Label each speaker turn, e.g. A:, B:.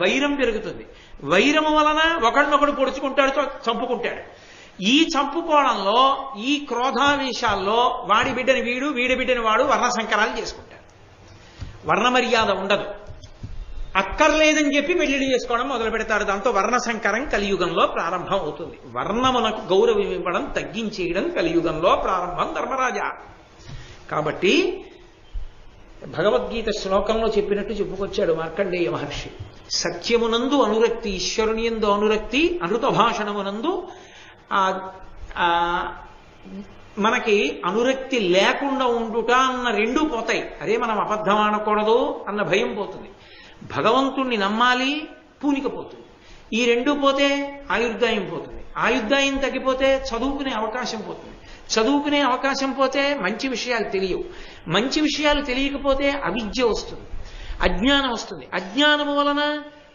A: వైరం పెరుగుతుంది. వైరము వలన ఒకడినొకడు పొడుచుకుంటాడు చ- చంపుకుంటాడు. ఈ చంపుకోవడంలో ఈ క్రోధావేశాల్లో వాడి బిడ్డని వీడు వీడి బిడ్డని వాడు వర్ణ సంకరాలు చేసుకుంటారు. వర్ణ మర్యాద ఉండదు. అక్కర్లేదని చెప్పి పెళ్ళిళ్ళు చేసుకోవడం మొదలు పెడతారు. దాంతో వర్ణ సంకరం కలియుగంలో ప్రారంభం అవుతుంది. వర్ణమునకు గౌరవం ఇవ్వడం తగ్గించేయడం కలియుగంలో ప్రారంభం ధర్మరాజా. కాబట్టి భగవద్గీత శ్లోకంలో చెప్పినట్టు చెప్పుకొచ్చాడు మార్కండేయ మహర్షి. సత్యమునందు అనురక్తి ఈశ్వరుని ఎందు అనురక్తి అనృత భాషణమునందు ఆ మనకి అనురక్తి లేకుండా ఉండుట అన్న రెండూ పోతాయి. అదే మనం అబద్ధం ఆడకూడదు అన్న భయం పోతుంది. భగవంతుణ్ణి నమ్మాలి పూనిక పోతుంది. ఈ రెండు పోతే ఆయుర్దాయం పోతుంది. ఆయుర్దాయం తగ్గిపోతే చదువుకునే అవకాశం పోతుంది. చదువుకునే అవకాశం పోతే మంచి విషయాలు తెలియవు. మంచి విషయాలు తెలియకపోతే అవిద్య వస్తుంది. అజ్ఞానం వస్తుంది. అజ్ఞానము వలన